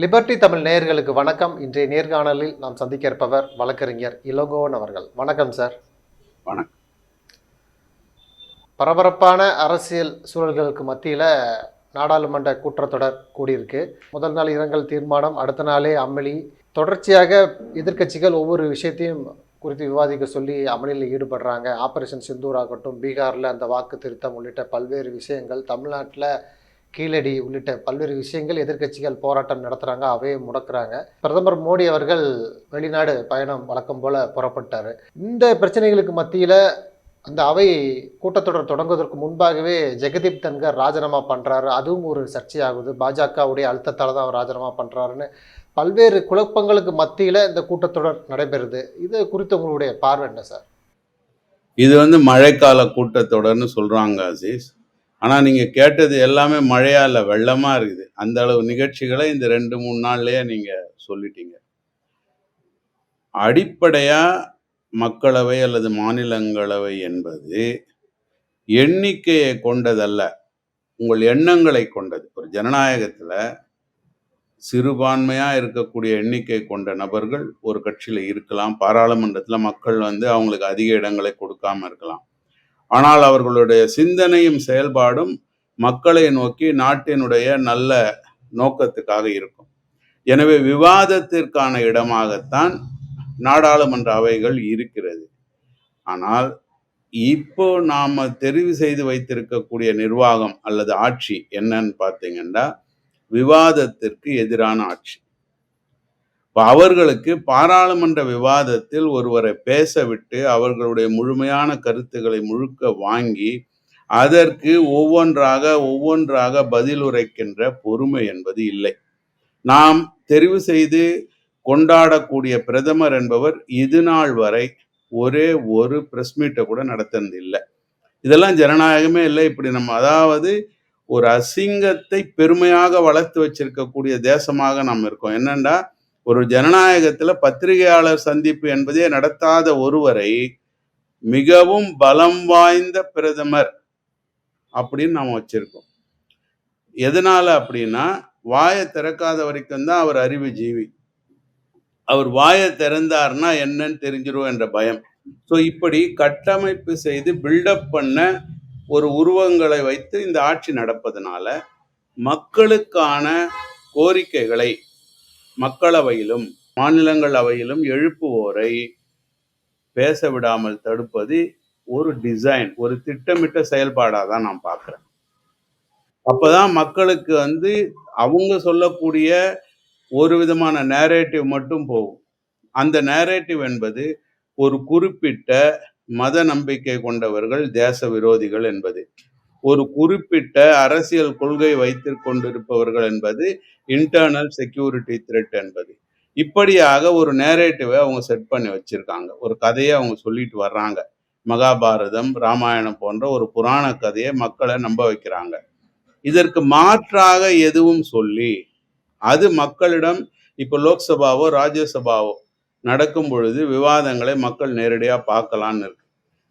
Liberty Tamil நேயர்களுக்கு வணக்கம். இன்றைய நேர்காணலில் நாம் சந்திக்க இருப்பவர் வழக்கறிஞர் இளங்கோவன் அவர்கள். வணக்கம் சார் வணக்கம். பரபரப்பான அரசியல் சூழல்களுக்கு மத்தியில் நாடாளுமன்ற கூட்டத்தொடர் கூடியிருக்கு. முதல் நாள் இரங்கல் தீர்மானம் அடுத்த நாளே அமளி. தொடர்ச்சியாக எதிர்க்கட்சிகள் ஒவ்வொரு விஷயத்தையும் குறித்து விவாதிக்க சொல்லி அமளியில் ஈடுபடுறாங்க. ஆபரேஷன் சிந்தூர் ஆகட்டும் பீகாரில் அந்த வாக்கு திருத்தம் உள்ளிட்ட பல்வேறு விஷயங்கள் தமிழ்நாட்டில் கீழடி உள்ளிட்ட பல்வேறு விஷயங்கள் எதிர்க்கட்சிகள் போராட்டம் நடத்துகிறாங்க அவையை முடக்கிறாங்க. பிரதமர் மோடி அவர்கள் வெளிநாடு பயணம் வழக்கம் போல புறப்பட்டார். இந்த பிரச்சனைகளுக்கு மத்தியில் அந்த அவை கூட்டத்தொடர் தொடங்குவதற்கு முன்பாகவே ஜெகதீப் தன்கர் ராஜினாமா பண்ணுறாரு அதுவும் ஒரு சர்ச்சையாகுது. பாஜகவுடைய அழுத்தத்தால் தான் அவர் ராஜினாமா பண்ணுறாருன்னு பல்வேறு குழப்பங்களுக்கு மத்தியில் இந்த கூட்டத்தொடர் நடைபெறுது. இது குறித்து உங்களுடைய பார்வை என்ன சார்? இது வந்து மழைக்கால கூட்டத்தொடர்னு சொல்கிறாங்க அசீஸ். ஆனால் நீங்கள் கேட்டது எல்லாமே மழையா இல்லை வெள்ளமாக இருக்குது. அந்த அளவு நிகழ்ச்சிகளை இந்த ரெண்டு மூணு நாள்லையே நீங்கள் சொல்லிட்டீங்க. அடிப்படையாக மக்களவை அல்லது மாநிலங்களவை என்பது எண்ணிக்கையை கொண்டதல்ல உங்கள் எண்ணங்களை கொண்டது. ஒரு ஜனநாயகத்தில் சிறுபான்மையாக இருக்கக்கூடிய எண்ணிக்கை கொண்ட நபர்கள் ஒரு கட்சியில் இருக்கலாம். பாராளுமன்றத்தில் மக்கள் வந்து அவங்களுக்கு அதிக இடங்களை கொடுக்காம இருக்கலாம். ஆனால் அவர்களுடைய சிந்தனையும் செயல்பாடும் மக்களை நோக்கி நாட்டினுடைய நல்ல நோக்கத்துக்காக இருக்கும். எனவே விவாதத்திற்கான இடமாகத்தான் நாடாளுமன்ற அவைகள் இருக்கிறது. ஆனால் இப்போ நாம் தெரிவு செய்து வைத்திருக்கக்கூடிய நிர்வாகம் அல்லது ஆட்சி என்னன்னு பார்த்தீங்கன்னா விவாதத்திற்கு எதிரான ஆட்சி. இப்போ அவர்களுக்கு பாராளுமன்ற விவாதத்தில் ஒருவரை பேச விட்டு அவர்களுடைய முழுமையான கருத்துக்களை முழுக்க வாங்கி அதற்கு ஒவ்வொன்றாக ஒவ்வொன்றாக பதில் உரைக்கின்ற பொறுமை என்பது இல்லை. நாம் தெரிவு செய்து கொண்டாடக்கூடிய பிரதமர் என்பவர் இது நாள் வரை ஒரே ஒரு பிரஸ் மீட்டை கூட நடத்தினது இல்லை இதெல்லாம் ஜனநாயகமே இல்லை. இப்படி நம்ம அதாவது ஒரு அசிங்கத்தை பெருமையாக வளர்த்து வச்சிருக்கக்கூடிய தேசமாக நாம் இருக்கோம். என்னென்னா ஒரு ஜனநாயகத்துல பத்திரிகையாளர் சந்திப்பு என்பதே நடத்தாத ஒருவரை மிகவும் பலம் வாய்ந்த பிரதமர் அப்படின்னு நாம் வச்சிருக்கோம். எதனால அப்படின்னா வாயை திறக்காத வரைக்கும் தான் அவர் அறிவு ஜீவி. அவர் வாயை திறந்தார்னா என்னன்னு தெரிஞ்சிரும் என்ற பயம். ஸோ இப்படி கட்டமைப்பு செய்து பில்டப் பண்ண ஒரு உருவங்களை வைத்து இந்த ஆட்சி நடப்பதனால மக்களுக்கான கோரிக்கைகளை மக்களவையிலும் மாநிலங்களவையிலும் எழுப்புவோரை பேச விடாமல் தடுப்பது ஒரு டிசைன் ஒரு திட்டமிட்ட செயல்பாடாக தான் நான் பார்க்குறேன். அப்பதான் மக்களுக்கு வந்து அவங்க சொல்லக்கூடிய ஒரு விதமான நேரேட்டிவ் மட்டும் போகும். அந்த நேரேட்டிவ் என்பது ஒரு குறிப்பிட்ட மத நம்பிக்கை கொண்டவர்கள் தேச விரோதிகள் என்பது. ஒரு குறிப்பிட்ட அரசியல் கொள்கை வைத்து கொண்டிருப்பவர்கள் என்பது இன்டர்னல் செக்யூரிட்டி த்ரெட் என்பது. இப்படியாக ஒரு நேரேட்டிவை அவங்க செட் பண்ணி வச்சிருக்காங்க. ஒரு கதையை அவங்க சொல்லிட்டு வர்றாங்க. மகாபாரதம் ராமாயணம் போன்ற ஒரு புராண கதையை மக்களை நம்ப வைக்கிறாங்க. இதற்கு மாற்றாக எதுவும் சொல்லி அது மக்களிடம் இப்போ லோக்சபாவோ ராஜ்யசபாவோ நடக்கும் பொழுது விவாதங்களை மக்கள் நேரடியாக பார்க்கலான்னு இருக்கு.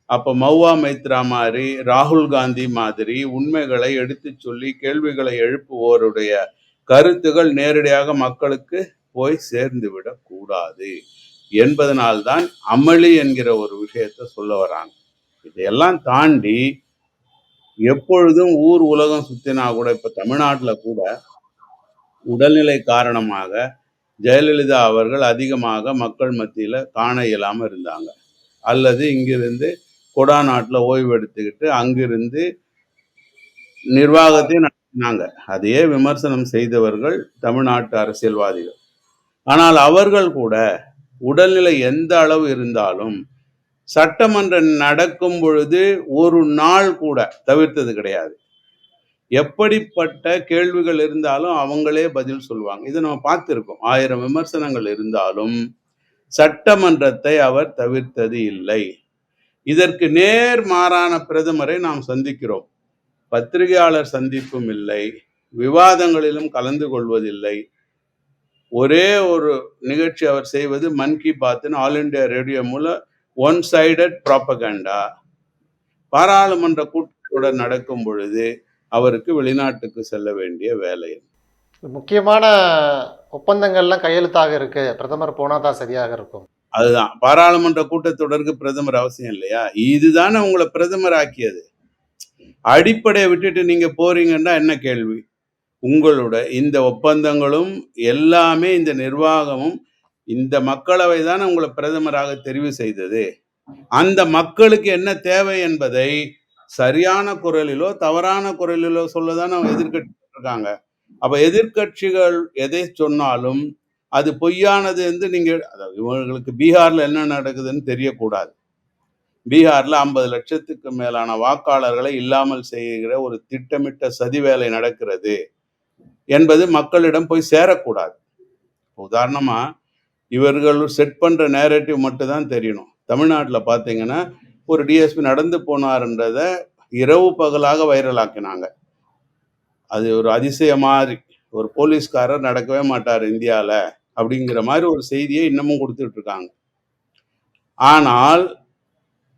அப்போ மௌவா மைத்ரா மாதிரி ராகுல் காந்தி மாதிரி உண்மைகளை எடுத்து சொல்லி கேள்விகளை எழுப்புவோருடைய கருத்துகள் நேரடியாக மக்களுக்கு போய் சேர்ந்து விடக்கூடாது என்பதனால்தான் அமளி என்கிற ஒரு விஷயத்த சொல்ல வராங்க. இதையெல்லாம் தாண்டி எப்பொழுதும் ஊர் உலகம் சுத்தினா கூட இப்ப தமிழ்நாட்டுல கூட உடல்நிலை காரணமாக ஜெயலலிதா அவர்கள் அதிகமாக மக்கள் மத்தியில காண இயலாம இருந்தாங்க. அல்லது இங்கிருந்து கொடாநாட்டில் ஓய்வு எடுத்துக்கிட்டு அங்கிருந்து நிர்வாகத்தையும் நடத்தினாங்க. அதையே விமர்சனம் செய்தவர்கள் தமிழ்நாட்டு அரசியல்வாதிகள். ஆனால் அவர்கள் கூட உடல்நிலை எந்த அளவு இருந்தாலும் சட்டமன்றம் நடக்கும் பொழுது ஒரு நாள் கூட தவிர்த்தது கிடையாது. எப்படிப்பட்ட கேள்விகள் இருந்தாலும் அவங்களே பதில் சொல்லுவாங்க. இதை நம்ம பார்த்துருக்கோம். ஆயிரம் விமர்சனங்கள் இருந்தாலும் சட்டமன்றத்தை அவர் தவிர்த்தது இல்லை. இதற்கு நேர் மாறான பிரதமரை நாம் சந்திக்கிறோம். பத்திரிகையாளர் சந்திப்பும் இல்லை. விவாதங்களிலும் கலந்து கொள்வதில்லை. ஒரே ஒரு நிகழ்ச்சி அவர் செய்வது மன் கி பாத்னு ஆல் இண்டியா ரேடியோ மூலம் ஒன் சைடட் ப்ராப்பகண்டா பாராளுமன்ற கூட்டத்துடன் நடக்கும் பொழுது அவருக்கு வெளிநாட்டுக்கு செல்ல வேண்டிய வேலை. முக்கியமான ஒப்பந்தங்கள்லாம் கையெழுத்தாக இருக்கு. பிரதமர் போனால் தான் சரியாக இருக்கும். அதுதான். பாராளுமன்ற கூட்டத்தொடருக்கு பிரதமர் அவசியம் இல்லையா? இதுதானே உங்களை பிரதமர் ஆக்கியது அடிப்படையை விட்டுட்டு நீங்க போறீங்கன்னா என்ன கேள்வி? உங்களோட இந்த ஒப்பந்தங்களும் எல்லாமே இந்த நிர்வாகமும் இந்த மக்களவை தானே உங்களை பிரதமராக தெரிவு செய்தது. அந்த மக்களுக்கு என்ன தேவை என்பதை சரியான குரலிலோ தவறான குரலிலோ சொல்லதான் அவங்க எதிர்கட்சி இருக்காங்க. அப்ப எதிர்க்கட்சிகள் எதை சொன்னாலும் அது பொய்யானது வந்து நீங்கள் அதாவது இவங்களுக்கு பீகாரில் என்ன நடக்குதுன்னு தெரியக்கூடாது. பீகார்ல ஐம்பது லட்சத்துக்கு மேலான வாக்காளர்களை இல்லாமல் செய்கிற ஒரு திட்டமிட்ட சதி வேலை நடக்கிறது என்பது மக்களிடம் போய் சேரக்கூடாது. உதாரணமா இவர்கள் செட் பண்ணுற நேரட்டிவ் மட்டும் தான் தெரியணும். தமிழ்நாட்டில் பார்த்தீங்கன்னா ஒரு டிஎஸ்பி நடந்து போனார்ன்றத இரவு பகலாக வைரலாக்கினாங்க அது ஒரு அதிசய மாதிரி. ஒரு போலீஸ்காரர் நடக்கவே மாட்டார் இந்தியாவில் அப்படிங்கிற மாதிரி ஒரு செய்தியை இன்னமும் கொடுத்துட்டு இருக்காங்க ஆனால்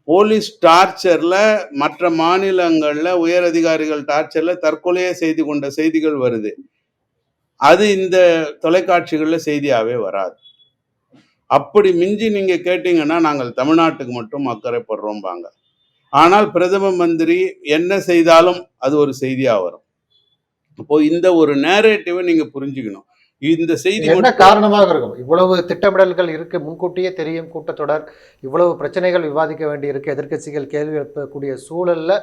போலீஸ் டார்ச்சர்ல மற்ற மாநிலங்கள்ல உயர் அதிகாரிகள் டார்ச்சர்ல தற்கொலையே செய்து கொண்ட செய்திகள் வருது. அது இந்த தொலைக்காட்சிகளில் செய்தியாகவே வராது. அப்படி மிஞ்சி நீங்க கேட்டீங்கன்னா நாங்கள் தமிழ்நாட்டுக்கு மட்டும் அக்கறைப்படுறோம்பாங்க. ஆனால் பிரதம மந்திரி என்ன செய்தாலும் அது ஒரு செய்தியாக வரும். இப்போ இந்த ஒரு நேரேட்டிவை நீங்க புரிஞ்சுக்கணும். இந்த செய்தி என்ன காரணமாக இருக்கும்? இவ்வளவு திட்டமிடல்கள் இருக்கு முன்கூட்டியே தெரியும் கூட்டத்தொடர் இவ்வளவு பிரச்சனைகள் விவாதிக்க வேண்டியிருக்கு எதிர்க்கட்சிகள் கேள்வி எழுப்பக்கூடிய சூழல்ல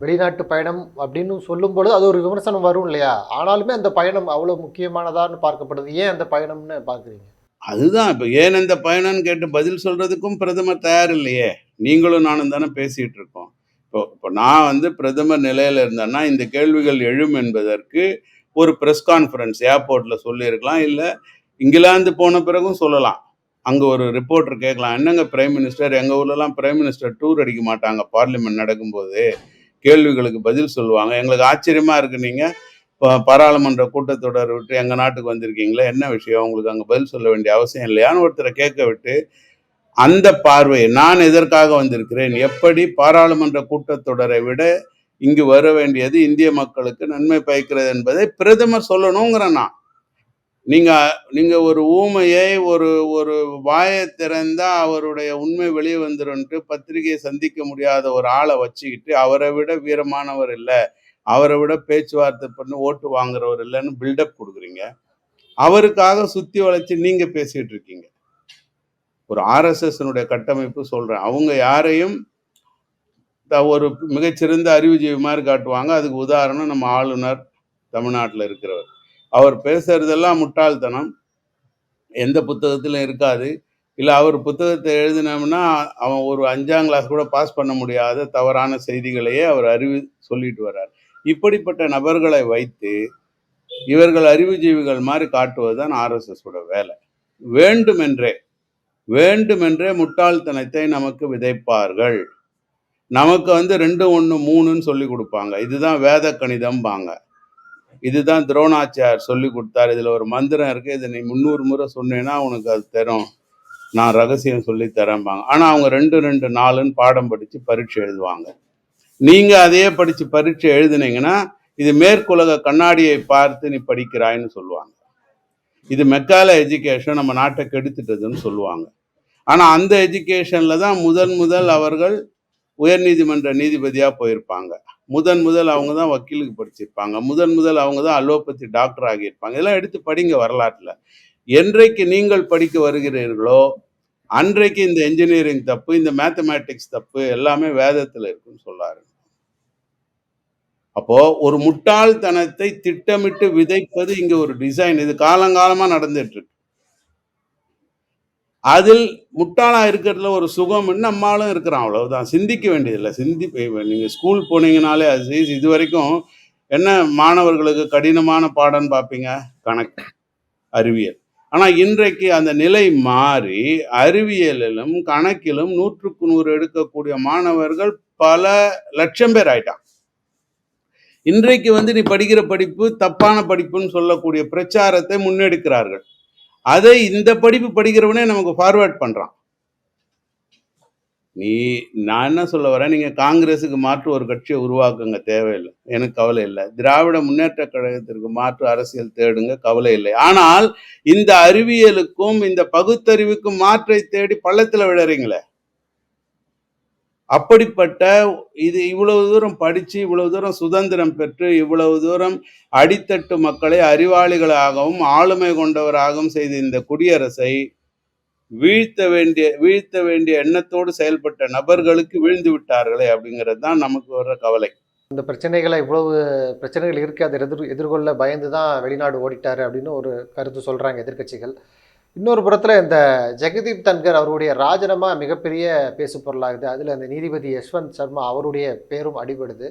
வெளிநாட்டு பயணம் அப்படின்னு சொல்லும் பொழுது அது ஒரு விமர்சனம் வரும் இல்லையா? ஆனாலுமே அந்த பயணம் அவ்வளவு முக்கியமானதான்னு பார்க்கப்படுது. ஏன் அந்த பயணம்னு பார்க்குறீங்க? அதுதான். இப்போ ஏன் இந்த பயணம்னு கேட்டு பதில் சொல்றதுக்கும் பிரதமர் தயார் இல்லையே நீங்களும் நானும் தானே பேசிட்டு இருக்கோம். இப்போ இப்போ நான் வந்து பிரதமர் நிலையில இருந்தேன்னா இந்த கேள்விகள் எழும் என்பதற்கு ஒரு ப்ரெஸ் கான்ஃபரன்ஸ் ஏர்போர்ட்டில் சொல்லியிருக்கலாம் இல்லை இங்கிலாந்து போன பிறகும் சொல்லலாம். அங்கே ஒரு ரிப்போர்ட்டர் கேட்கலாம் என்னங்க பிரைம் மினிஸ்டர் எங்கள் ஊர்லலாம் பிரைம் மினிஸ்டர் டூர் அடிக்க மாட்டாங்க? பார்லிமெண்ட் நடக்கும்போது கேள்விகளுக்கு பதில் சொல்லுவாங்க. எங்களுக்கு ஆச்சரியமாக இருக்கு நீங்கள் இப்போ பாராளுமன்ற கூட்டத்தொடர் விட்டு எங்கள் நாட்டுக்கு வந்திருக்கீங்களே என்ன விஷயம்? உங்களுக்கு அங்கே பதில் சொல்ல வேண்டிய அவசியம் இல்லையான்னு ஒருத்தரை கேட்க விட்டு அந்த பார்வை நான் எதற்காக வந்திருக்கிறேன்? எப்படி பாராளுமன்ற கூட்டத்தொடரை விட இங்கு வர வேண்டியது இந்திய மக்களுக்கு நன்மை பயக்கிறது என்பதை பிரதமர் சொல்லணுங்கிறேன். நான் நீங்க நீங்க ஒரு ஊமையை ஒரு ஒரு வாயை திறந்தா அவருடைய உண்மை வெளியே வந்துருன்ட்டு பத்திரிகையை சந்திக்க முடியாத ஒரு ஆளை வச்சுக்கிட்டு அவரை விட வீரமானவர் இல்லை. அவரை விட பேச்சுவார்த்தை பண்ணி ஓட்டு வாங்குறவர் இல்லைன்னு பில்டப் கொடுக்குறீங்க. அவருக்காக சுத்தி வளைச்சு நீங்க பேசிட்டு இருக்கீங்க. ஒரு ஆர்எஸ்எஸ்னுடைய கட்டமைப்பு சொல்றேன். அவங்க யாரையும் ஒரு மிகச்சிறந்த அறிவுஜீவி மாதிரி காட்டுவாங்க. அதுக்கு உதாரணம் நம்ம ஆளுநர் தமிழ்நாட்டில் இருக்கிறவர். அவர் பேசுறதெல்லாம் முட்டாள்தனம். எந்த புத்தகத்திலும் இருக்காது. இல்லை அவர் புத்தகத்தை எழுதினோம்னா அவன் ஒரு அஞ்சாம் கிளாஸ் கூட பாஸ் பண்ண முடியாத தவறான செய்திகளையே அவர் அறிவு சொல்லிட்டு வர்றார். இப்படிப்பட்ட நபர்களை வைத்து இவர்கள் அறிவுஜீவிகள் மாதிரி காட்டுவது தான் ஆர்எஸ்எஸோட வேலை. வேண்டுமென்றே வேண்டுமென்றே முட்டாள்தனத்தை நமக்கு விதைப்பார்கள். நமக்கு வந்து ரெண்டு ஒன்று மூணுன்னு சொல்லி கொடுப்பாங்க. இதுதான் வேத கணிதம்பாங்க. இதுதான் துரோணாச்சார் சொல்லி கொடுத்தாரு. இதில் ஒரு மந்திரம் இருக்குது இதை நீ முந்நூறு முறை சொன்னேன்னா உனக்கு அது தரும். நான் ரகசியம் சொல்லி தரேன்பாங்க. ஆனால் அவங்க ரெண்டு ரெண்டு நாலுன்னு பாடம் படித்து பரீட்சை எழுதுவாங்க. நீங்கள் அதையே படித்து பரீட்சை எழுதுனீங்கன்னா இது மேற்குலக கண்ணாடியை பார்த்து நீ படிக்கிறாய்ன்னு சொல்லுவாங்க. இது மெக்கால எஜுகேஷன் நம்ம நாட்டை கெடுத்துட்டதுன்னு சொல்லுவாங்க. ஆனால் அந்த எஜுகேஷனில் தான் முதன் முதல் அவர்கள் உயர்நீதிமன்ற நீதிபதியாக போயிருப்பாங்க. முதன் முதல் அவங்க தான் வக்கீலுக்கு படிச்சிருப்பாங்க. முதன் முதல் அவங்க தான் அலோபதி டாக்டர் ஆகியிருப்பாங்க இதெல்லாம் எடுத்து படிங்க வரலாற்றில். என்றைக்கு நீங்கள் படிக்க வருகிறீர்களோ அன்றைக்கு இந்த இன்ஜினியரிங் தப்பு இந்த மேத்தமேட்டிக்ஸ் தப்பு எல்லாமே வேதத்தில் இருக்குன்னு சொல்லாரு. அப்போ ஒரு முட்டாள்தனத்தை திட்டமிட்டு விதைப்பது இங்க ஒரு டிசைன் இது காலங்காலமா நடந்துட்டு இருக்கு. அதில் முட்டாளா இருக்கிறதுல ஒரு சுகம் நம்மளும் இருக்கிறான் அவ்வளவுதான். சிந்திக்க வேண்டியதில்லை. சிந்தி நீங்கள் நீங்க ஸ்கூல் போனீங்கனாலே அது இது வரைக்கும் என்ன மாணவர்களுக்கு கடினமான பாடம்னு பார்ப்பீங்க? கணக்கு அறிவியல். ஆனா இன்றைக்கு அந்த நிலை மாறி அறிவியலிலும் கணக்கிலும் நூற்றுக்கு நூறு எடுக்கக்கூடிய மாணவர்கள் பல லட்சம் பேர் ஆயிட்டான் இன்றைக்கு வந்து நீ படிக்கிற படிப்பு தப்பான படிப்புன்னு சொல்லக்கூடிய பிரச்சாரத்தை முன்னெடுக்கிறார்கள். அதை இந்த படிப்பு படிக்கிறவனே நமக்கு ஃபார்வேர்ட் பண்ணுறான் நீ நான் என்ன சொல்ல வரேன்? நீங்கள் காங்கிரஸுக்கு மாற்று ஒரு கட்சியை உருவாக்குங்க தேவையில்லை. எனக்கு கவலை இல்லை. திராவிட முன்னேற்ற கழகத்திற்கு மாற்று அரசியல் தேடுங்க கவலை இல்லை. ஆனால் இந்த அறிவியலுக்கும் இந்த பகுத்தறிவுக்கும் மாற்றை தேடி பள்ளத்தில் விழறீங்களே. அப்படிப்பட்ட இது இவ்வளவு தூரம் படித்து இவ்வளவு தூரம் சுதந்திரம் பெற்று இவ்வளவு தூரம் அடித்தட்டு மக்களை அறிவாளிகளாகவும் ஆளுமை கொண்டவராகவும் செய்த இந்த குடியரசை வீழ்த்த வேண்டிய வீழ்த்த வேண்டிய எண்ணத்தோடு செயல்பட்ட நபர்களுக்கு வீழ்ந்து விட்டார்களே அப்படிங்கிறது தான் நமக்கு வர்ற கவலை. இந்த பிரச்சனைகளை இவ்வளவு பிரச்சனைகள் இருக்கு அதை எதிர் எதிர்கொள்ள பயந்து தான் வெளிநாடு ஓடிட்டாரு அப்படின்னு ஒரு கருத்து சொல்கிறாங்க எதிர்க்கட்சிகள். இன்னொரு புறத்தில் இந்த ஜெகதீப் தன்கர் அவருடைய ராஜினாமா மிகப்பெரிய பேசு பொருளாகுது. அதில் இந்த நீதிபதி யஷ்வந்த் சர்மா அவருடைய பேரும் அடிபடுது.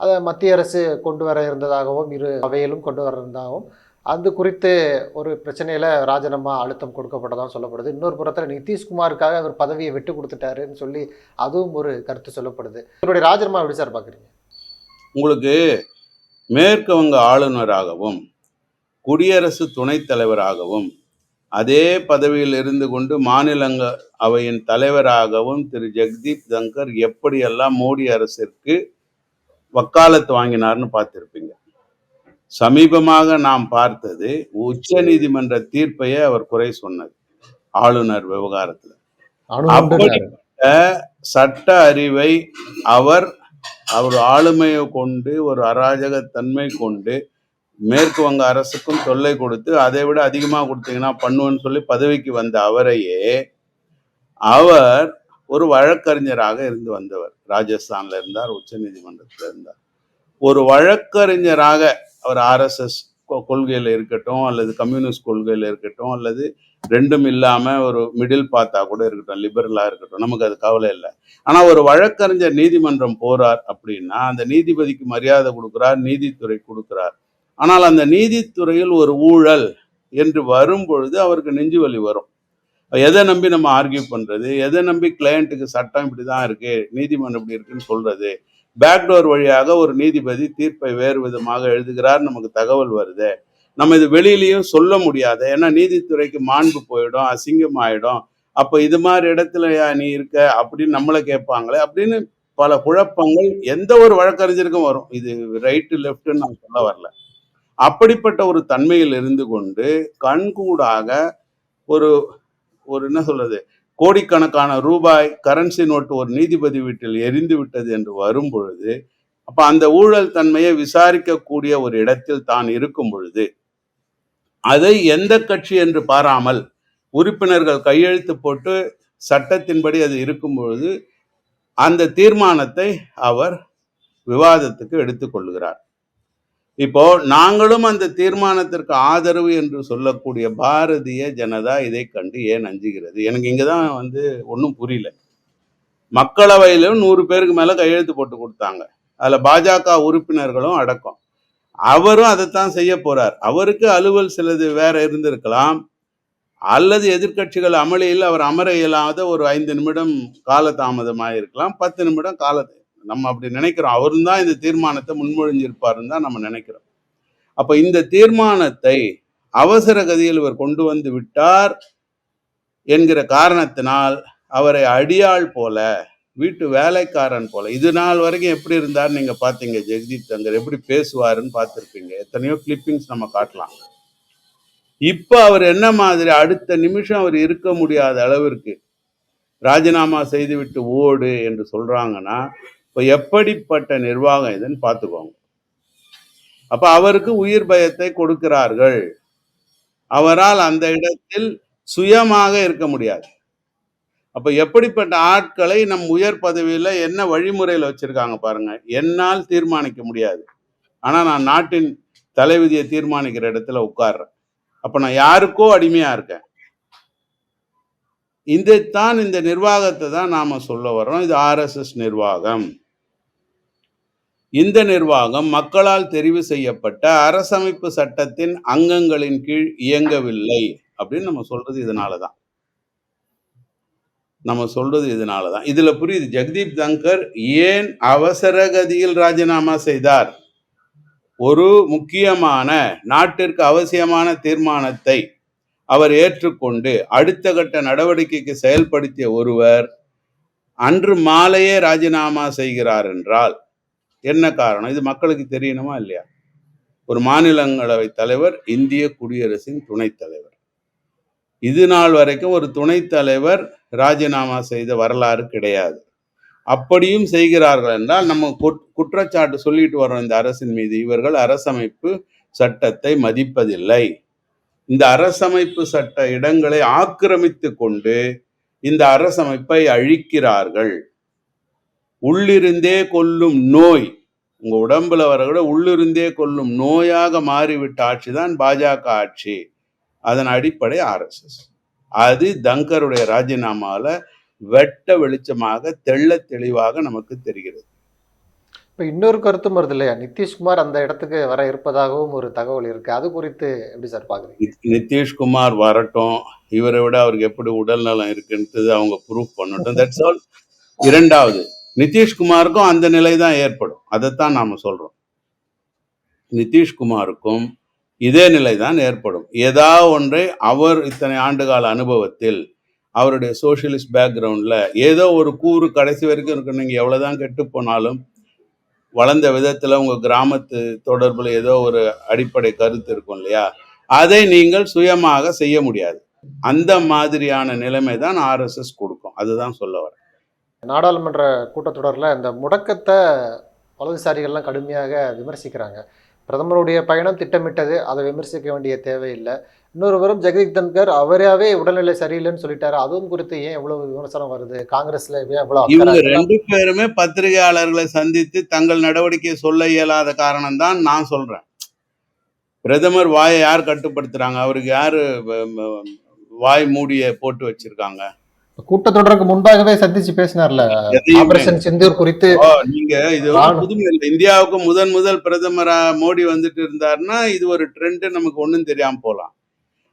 அதை மத்திய அரசு கொண்டு வர இருந்ததாகவும் இரு அவையிலும் கொண்டு வர இருந்ததாகவும் அது குறித்து ஒரு பிரச்சனையில் ராஜினாமா அழுத்தம் கொடுக்கப்பட்டதாகவும் சொல்லப்படுது. இன்னொரு புறத்தில் நிதிஷ்குமாருக்காக அவர் பதவியை விட்டு கொடுத்துட்டாருன்னு சொல்லி அதுவும் ஒரு கருத்து சொல்லப்படுது. இவருடைய ராஜினாமா எப்படி சார் பார்க்குறீங்க உங்களுக்கு மேற்கு வங்க ஆளுநராகவும் குடியரசு துணைத் தலைவராகவும் அதே பதவியில் இருந்து கொண்டு மாநிலங்க அவையின் தலைவராகவும் திரு. ஜெகதீப் தங்கர் எப்படியெல்லாம் மோடி அரசிற்கு வக்காலத்து வாங்கினார்னு பார்த்திருப்பீங்க. சமீபமாக நாம் பார்த்தது உச்ச நீதிமன்ற தீர்ப்பையே அவர் குறை சொன்னது ஆளுநர் விவகாரத்துல. அப்படிப்பட்ட சட்ட அறிவை அவர் அவர் ஆளுமையை கொண்டு ஒரு அராஜகத்தன்மை கொண்டு மேற்கு வங்க அரசுக்கும் தொல்லை கொடுத்து அதை விட அதிகமாக கொடுத்தீங்கன்னா பண்ணுவேன்னு சொல்லி பதவிக்கு வந்த அவரையே அவர் ஒரு வழக்கறிஞராக இருந்து வந்தவர். ராஜஸ்தான்ல இருந்தார் உச்ச நீதிமன்றத்தில் இருந்தார். ஒரு வழக்கறிஞராக அவர் ஆர்எஸ்எஸ் கொள்கையில் இருக்கட்டும் அல்லது கம்யூனிஸ்ட் கொள்கையில் இருக்கட்டும் அல்லது ரெண்டும் இல்லாமல் ஒரு மிடில் பார்த்தா கூட இருக்கட்டும் லிபரலாக இருக்கட்டும் நமக்கு அது கவலை இல்லை. ஆனால் ஒரு வழக்கறிஞர் நீதிமன்றம் போறார் அப்படின்னா அந்த நீதிபதிக்கு மரியாதை கொடுக்குறார் நீதித்துறை கொடுக்குறார். ஆனால் அந்த நீதித்துறையில் ஒரு ஊழல் என்று வரும்பொழுது அவருக்கு நெஞ்சு வலி வரும். எதை நம்பி நம்ம ஆர்கியூ பண்றது? எதை நம்பி கிளையண்ட்டுக்கு சட்டம் இப்படிதான் இருக்கு? நீதிமன்றம் இப்படி இருக்குன்னு சொல்றது? பேக்டோர் வழியாக ஒரு நீதிபதி தீர்ப்பை வேறு விதமாக எழுதுகிறார். நமக்கு தகவல் வருது. நம்ம இது வெளியிலையும் சொல்ல முடியாது. ஏன்னா நீதித்துறைக்கு மாண்பு போயிடும் அசிங்கம் ஆயிடும் அப்போ இது மாதிரி இடத்துல நீ இருக்க அப்படின்னு நம்மளை கேட்பாங்களே அப்படின்னு பல குழப்பங்கள் எந்த ஒரு வழக்கறிஞருக்கும் வரும். இது ரைட்டு லெஃப்ட்னு நான் சொல்ல வரல. அப்படிப்பட்ட ஒரு தன்மையில் இருந்து கொண்டு கண்கூடாக ஒரு ஒரு என்ன சொல்றது கோடிக்கணக்கான ரூபாய் கரன்சி நோட்டு ஒரு நீதிபதி வீட்டில் எரிந்து விட்டது என்று வரும் பொழுது அப்ப அந்த ஊழல் தன்மையை விசாரிக்கக்கூடிய ஒரு இடத்தில் தான் இருக்கும் பொழுது அதை எந்த கட்சி என்று பாராமல் உறுப்பினர்கள் கையெழுத்து போட்டு சட்டத்தின்படி அது இருக்கும் பொழுது அந்த தீர்மானத்தை அவர் விவாதத்துக்கு எடுத்துக்கொள்கிறார் இப்போ நாங்களும் அந்த தீர்மானத்திற்கு ஆதரவு என்று சொல்லக்கூடிய பாரதிய ஜனதா இதை கண்டு ஏன் அஞ்சுகிறது? எனக்கு இங்கே தான் வந்து ஒன்றும் புரியல. மக்களவையிலும் நூறு பேருக்கு மேல கையெழுத்து போட்டு கொடுத்தாங்க. அதுல பாஜக உறுப்பினர்களும் அடக்கம். அவரும் அதைத்தான் செய்ய போறார். அவருக்கு அலுவல் சிலது வேற இருந்திருக்கலாம். அல்லது எதிர்க்கட்சிகள் அமளியில் அவர் அமர இயலாத ஒரு ஐந்து நிமிடம் காலதாமதமாக இருக்கலாம் பத்து நிமிடம் கால நம்ம அப்படி நினைக்கிறோம். அவரும் தான் இந்த தீர்மானத்தை முன்மொழிஞ்சிருப்பாருன்னு தான் நம்ம நினைக்கிறோம். அப்ப இந்த தீர்மானத்தை அவசர கதியில் இவர் கொண்டு வந்து விட்டார் என்கிற காரணத்தினால் அவரை அடியாள் போல வீட்டு வேலைக்காரன் போல இது நாள் வரைக்கும் எப்படி இருந்தார் நீங்க பாத்தீங்க ஜெகதீப் தங்கர்? எப்படி பேசுவாருன்னு பார்த்திருப்பீங்க. எத்தனையோ கிளிப்பிங்ஸ் நம்ம காட்டலாம். இப்ப அவர் என்ன மாதிரி அடுத்த நிமிஷம் அவர் இருக்க முடியாத அளவிற்கு ராஜினாமா செய்துவிட்டு ஓடு என்று சொல்றாங்கன்னா இப்போ எப்படிப்பட்ட நிர்வாகம் இதுன்னு பார்த்துக்கோங்க. அப்ப அவருக்கு உயிர் பயத்தை கொடுக்கிறார்கள். அவரால் அந்த இடத்தில் சுயமாக இருக்க முடியாது. அப்ப எப்படிப்பட்ட ஆட்களை நம் உயர் பதவியில என்ன வழிமுறையில் வச்சிருக்காங்க பாருங்க. என்னால் தீர்மானிக்க முடியாது. ஆனா நான் நாட்டின் தலைவிதியை தீர்மானிக்கிற இடத்துல உட்கார்றேன். அப்ப நான் யாருக்கோ அடிமையா இருக்கேன். இதைத்தான் இந்த நிர்வாகத்தை தான் நாம சொல்ல வர்றோம். இது ஆர்எஸ்எஸ் நிர்வாகம். இந்த நிர்வாகம் மக்களால் தெரிவு செய்யப்பட்ட அரசமைப்பு சட்டத்தின் அங்கங்களின் கீழ் இயங்கவில்லை அப்படின்னு நம்ம சொல்றது இதனால தான் நம்ம சொல்றது இதனால தான் இதுல புரியுது ஜெகதீப் தங்கர் ஏன் அவசர கதியில் ராஜினாமா செய்தார்? ஒரு முக்கியமான நாட்டிற்கு அவசியமான தீர்மானத்தை அவர் ஏற்றுக்கொண்டு அடுத்த கட்ட நடவடிக்கைக்கு செயல்படுத்திய ஒருவர் அன்று மாலையே ராஜினாமா செய்கிறார் என்றால் என்ன காரணம்? இது மக்களுக்கு தெரியணுமா இல்லையா? ஒரு மாநிலங்களவை தலைவர் இந்திய குடியரசின் துணைத் தலைவர். இது நாள் வரைக்கும் ஒரு துணைத் தலைவர் ராஜினாமா செய்த வரலாறு கிடையாது. அப்படியும் செய்கிறார்கள் என்றால் நம்ம குட்- குற்றச்சாட்டு சொல்லிட்டு வரோம் இந்த அரசின் மீது இவர்கள் அரசமைப்பு சட்டத்தை மதிப்பதில்லை. இந்த அரசமைப்பு சட்ட இடங்களை ஆக்கிரமித்து கொண்டு இந்த அரசமைப்பை அழிக்கிறார்கள். உள்ளிருந்தே கொல்லும் நோய். உங்க உடம்புல வரக்கூட உள்ளிருந்தே கொல்லும் நோயாக மாறிவிட்ட ஆட்சி தான் பாஜக ஆட்சி. அதன் அடிப்படை ஆர்எஸ்எஸ் அது தங்கருடைய ராஜினாமால வெட்ட வெளிச்சமாக தெள்ள தெளிவாக நமக்கு தெரிகிறது. இப்போ இன்னொரு கருத்தும் வருது இல்லையா? நிதிஷ்குமார் அந்த இடத்துக்கு வர இருப்பதாகவும் ஒரு தகவல் இருக்கு. அது குறித்து எப்படி சார் பாக்குறீங்க? நித்- நிதிஷ்குமார் வரட்டும். இவரை விட அவருக்கு எப்படி உடல் நலம் இருக்குன்றது அவங்க ப்ரூஃப் பண்ணட்டும். தட்ஸ் ஆல் இரண்டாவது நிதிஷ்குமாருக்கும் அந்த நிலை தான் ஏற்படும். அதைத்தான் நாம சொல்றோம். நிதிஷ்குமாருக்கும் இதே நிலை தான் ஏற்படும். ஏதா ஒன்றை அவர் இத்தனை ஆண்டுகால அனுபவத்தில் அவருடைய சோசியலிஸ்ட் பேக்ரவுண்டில் ஏதோ ஒரு கூறு கடைசி வரைக்கும் இருக்கு நீங்கள் எவ்வளோதான் கெட்டு போனாலும் வளர்ந்த விதத்தில் உங்கள் கிராமத்து தொடர்பில் ஏதோ ஒரு அடிப்படை கருத்து இருக்கும் இல்லையா? அதை நீங்கள் சுயமாக செய்ய முடியாது. அந்த மாதிரியான நிலைமை தான் ஆர்எஸ்எஸ் கொடுக்கும். அதுதான் சொல்ல வரேன். நாடாளுமன்ற கூட்டத்தொடரில் இந்த முடக்கத்தை வலதுசாரிகள்லாம் கடுமையாக விமர்சிக்கிறாங்க. பிரதமருடைய பயணம் திட்டமிட்டது அதை விமர்சிக்க வேண்டிய தேவையில்லை. இன்னொரு புறம் ஜெகதீப் தன்கர் அவராவே உடல்நிலை சரியில்லைன்னு சொல்லிட்டாரு. அதுவும் குறித்து ஏன் இவ்வளவு விமர்சனம் வருது? காங்கிரஸ்ல இவங்க? ரெண்டு பேருமே பத்திரிகையாளர்களை சந்தித்து தங்கள் நடவடிக்கையை சொல்ல இயலாத காரணம் தான் நான் சொல்றேன். பிரதமர் வாயை யார் கட்டுப்படுத்துறாங்க? அவருக்கு யாரு வாய் மூடிய போட்டு வச்சிருக்காங்க? கூட்டத்தொடருக்கு முன்பாகவே சந்திச்சு பேசினார்ல ஆபரேஷன் சிந்தூர் குறித்து. நீங்க இது புதுமை இல்லை இந்தியாவுக்கு முதன் முதல் பிரதமரா மோடி வந்துட்டு இருந்தாருன்னா இது ஒரு ட்ரெண்ட் நமக்கு ஒண்ணும் தெரியாம போலாம்.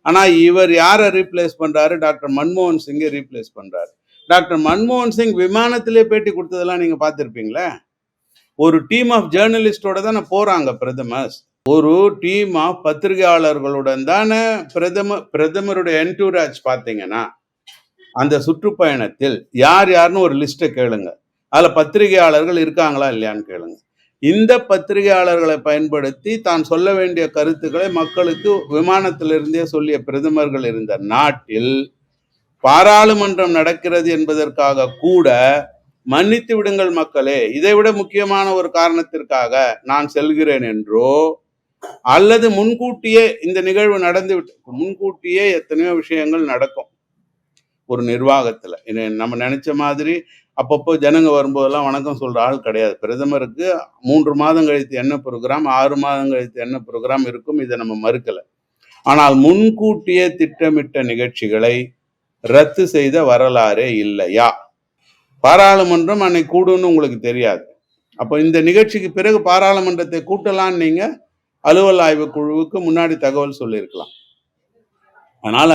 ஆனா இவர் யாரை ரீப்ளேஸ் பண்றாரு? டாக்டர் மன்மோகன் சிங்கை ரீப்ளேஸ் பண்றாரு. டாக்டர் மன்மோகன் சிங் விமானத்திலே பேட்டி கொடுத்ததெல்லாம் நீங்க பார்த்திருப்பீங்களே? ஒரு டீம் ஆஃப் ஜேர்னலிஸ்டோட தானே போறாங்க பிரதமர். ஒரு டீம் ஆஃப் பத்திரிகையாளர்களுடன் தானே பிரதமர் பிரதமருடைய என்டூராஜ் பார்த்தீங்கன்னா அந்த சுற்றுப்பயணத்தில் யார் யாருன்னு ஒரு லிஸ்ட்டை கேளுங்க. அதில் பத்திரிகையாளர்கள் இருக்காங்களா இல்லையான்னு கேளுங்க. இந்த பத்திரிகையாளர்களை பயன்படுத்தி தான் சொல்ல வேண்டிய கருத்துக்களை மக்களுக்கு விமானத்திலிருந்தே சொல்லிய பிரதமர்கள் இருந்த நாட்டில் பாராளுமன்றம் நடக்கிறது என்பதற்காக கூட மன்னித்து விடுங்கள் மக்களே. இதைவிட முக்கியமான ஒரு காரணத்திற்காக நான் செல்கிறேன் என்றோ அல்லது முன்கூட்டியே இந்த நிகழ்வு நடந்து விட்டு முன்கூட்டியே எத்தனையோ விஷயங்கள் நடக்கும். ஒரு நிர்வாகத்துல. நம்ம நினைச்ச மாதிரி அப்பப்போ ஜனங்க வரும்போதெல்லாம் வணக்கம் சொல்ற ஆள் கிடையாது. பிரதமருக்கு மூன்று மாதம் கழித்து என்ன ப்ரோக்ராம் ஆறு மாதம் கழித்து என்ன ப்ரோக்ராம் இருக்கும் இதை நம்ம மறுக்கல. ஆனால் முன்கூட்டியே திட்டமிட்ட நிகழ்ச்சிகளை ரத்து செய்த வரலாறே இல்லையா? பாராளுமன்றம் அன்னைக்கு கூடுன்னு உங்களுக்கு தெரியாது. அப்போ இந்த நிகழ்ச்சிக்கு பிறகு பாராளுமன்றத்தை கூட்டலான்னு நீங்க அலுவல் ஆய்வு குழுவுக்கு முன்னாடி தகவல் சொல்லியிருக்கலாம். அதனால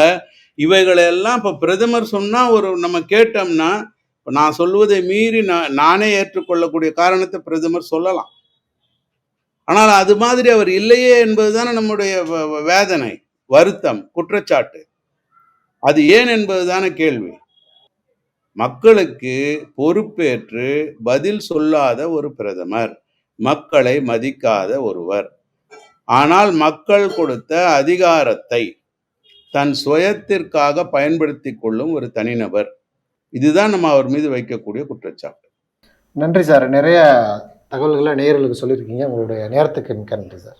இவைகளெல்லாம் இப்போ பிரதமர் சொன்னால் ஒரு நம்ம கேட்டோம்னா இப்போ நான் சொல்வதை மீறி நான் நானே ஏற்றுக்கொள்ளக்கூடிய காரணத்தை பிரதமர் சொல்லலாம். ஆனால் அது மாதிரி அவர் இல்லையே என்பதுதானே நம்முடைய வேதனை வருத்தம் குற்றச்சாட்டு. அது ஏன் என்பதுதானே கேள்வி. மக்களுக்கு பொறுப்பேற்று பதில் சொல்லாத ஒரு பிரதமர் மக்களை மதிக்காத ஒருவர். ஆனால் மக்கள் கொடுத்த அதிகாரத்தை தன் சுயத்திற்காக பயன்படுத்தி கொள்ளும் ஒரு தனிநபர். இதுதான் நம்ம அவர் மீது வைக்கக்கூடிய குற்றச்சாட்டு. நன்றி சார். நிறைய தகவல்களை நேயர்களுக்கு சொல்லியிருக்கீங்க. உங்களுடைய நேரத்துக்கு மிக்க நன்றி சார்.